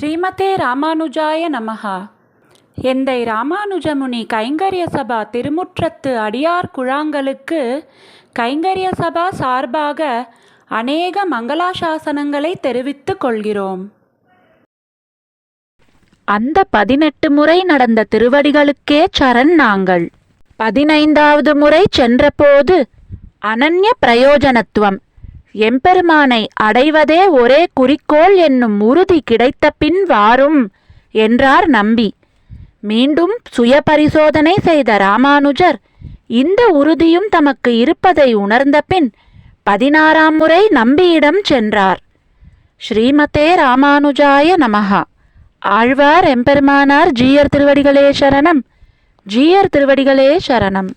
ஸ்ரீமதே ராமானுஜாய நமஹா. எந்தை ராமானுஜமுனி கைங்கரிய சபா திருமுற்றத்து அடியார் குழாங்களுக்கு கைங்கரிய சபா சார்பாக அநேக மங்களாசாசனங்களை தெரிவித்துக் கொள்கிறோம். அந்த பதினெட்டு முறை நடந்த திருவடிகளுக்கே சரண் நாங்கள். பதினைந்தாவது முறை சென்றபோது அனன்ய பிரயோஜனத்துவம். எம்பெருமானை அடைவதே ஒரே குறிக்கோள் என்னும் உறுதி கிடைத்த பின் வாரும் என்றார் நம்பி. மீண்டும் சுயபரிசோதனை செய்த ராமானுஜர் இந்த உறுதியும் தமக்கு இருப்பதை உணர்ந்த பின் பதினாறாம் முறை நம்பியிடம் சென்றார். ஸ்ரீமதே ராமானுஜாய நமஹா. ஆழ்வார் எம்பெருமானார் ஜீயர் திருவடிகளே சரணம். ஜீயர் திருவடிகளே சரணம்.